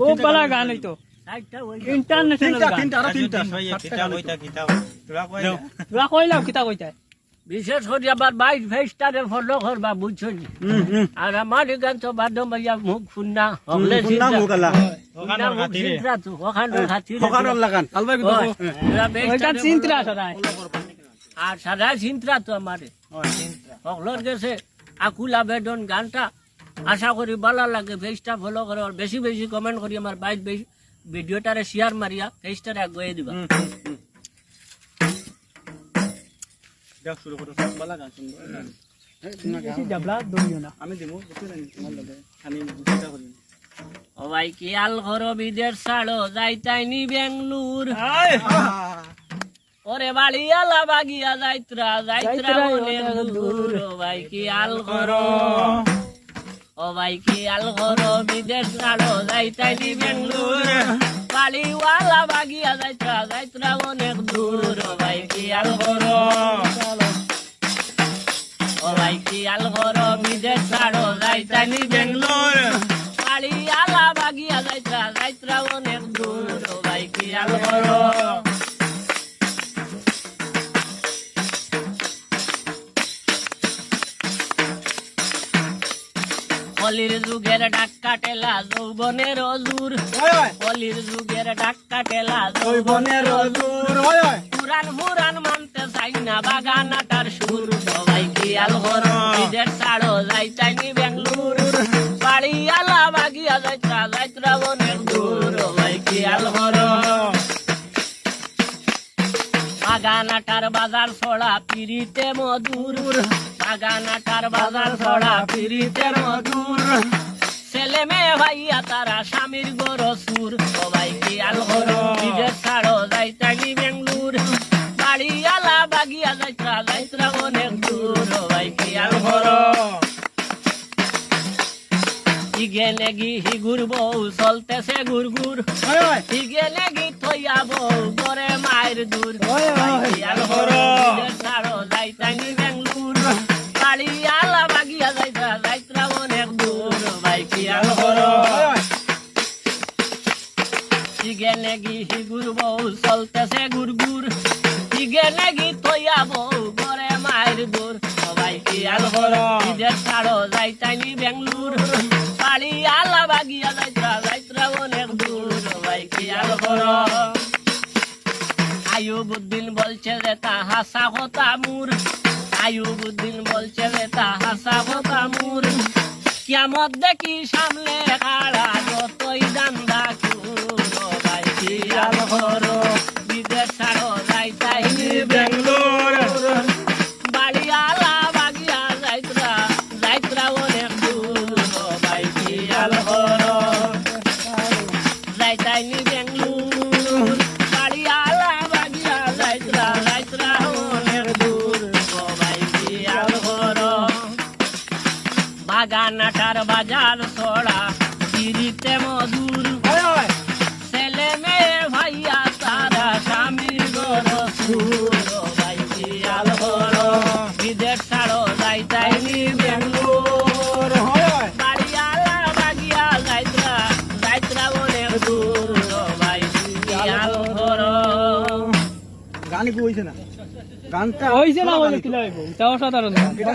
খুব ভালো গান হইতো। ইন্টারন্যাশনাল তিনটা গান। দাও। তোরা কইলাও কিতা কইতাই বিশেষ করে আবার বাইশ ভেস্টারে ফলো করবা বুঝছ। আর আমার গান তো বাদ্য মাইয়া মুখ ফুন্না হলে সদাই। আর সাদা চিন্তা তো আমারে। সকলের গেছে আকুল আবেদন গানটা। আশা করি ভালো লাগে পেজটা ফলো করো আর বেশি বেশি কমেন্ট করি আমার বাইক বেশি ভিডিওটারে শেয়ার মারিয়া পেজটারে আগুয়ে দিবা। যাও, শুরু করো, বালা গান শুনব। আমি ভাই কি আল ঘর বিদেশ ছাড়ো যাইতাইনি বেঙ্গলুর ওরে বাড়ি আলা বাগিয়া যাইত্রা যাইত্রা দূর। ও ভাই কি আল ঘর ও ভাই কি আল ঘর বিদেশ ছাড়ো যাইতাইনি বেঙ্গলুর বাড়িওয়ালা বাগিয়া যাইত্রা যাইত্রা অনেক দূর। ও ভাই কি আল ভাই কি আল ঘর বিদেশ ছাড়ো যাইতাইনি বেঙ্গলুর। বাগিয়া যাইত্রা যাইত্রা অনেক দূর ভাই কলির যুগের ডাক্কা টেলা যৌবনের জুর। কলির যুগের ডাক্কা টেলা ওই বনের দূর, ওই, ওই। পুরান মুরান মানতে চাই না বাগান আটার সুর। সবাই আলা বাগিয়া যাইত্রা বনের দূর আল ঘর। বাজার ছড়া পিরিতে মধুর। বাগান আটার বাজার ছড়া পিরিতে মধুর। ছেলে মেয়ে ভাইয়া তারা স্বামীর গরো সুর সবাই কি আল বিদেশ ছাড়ো ইগে নেগি হি ঘুরবো চলতেছে ওই, ওই। ইগে নেগি থইয়া বউ গরে মায়ের দূর ছাড়ো যাইতানি বেঙ্গলুর বাড়ি আলা বাগিয়া যাইত্রা অনেক দূর। চলতেছে ঘুর ঘুর ইগে নেগি থইয়া বউ গরে মায়ের দূর সবাই কি বিদেশ ছাড়ো যাইতানি বেঙ্গলুর। বাড়ি আলা বাগিয়া যাইত্রা যাইত্রা অনেক দূর। সবাই কি আল আয়ুবুদ্দিন বলছে যে তা হাসা কথা মুর। আয়ুবুদ্দিন বলছে যে তা হাসা কথা মুর। কিয়ামত দেখি সামনে খাড়া যতই দান্দা কুরো ভাই কিয়াল হরো বাগানাটার বাজার ছড়া পিরিতে মধুর। ছেলে মেয়ে ভাইয়া তারা স্বামীর গর বিদেশ ছাড়ো। বাড়িয়ালা বাগিয়া যাইত্রা যাইত্রা দূর গান কি হইছে না? গানটা হইছে না বলে কিলা হইব তাও সাধারণ গান এটা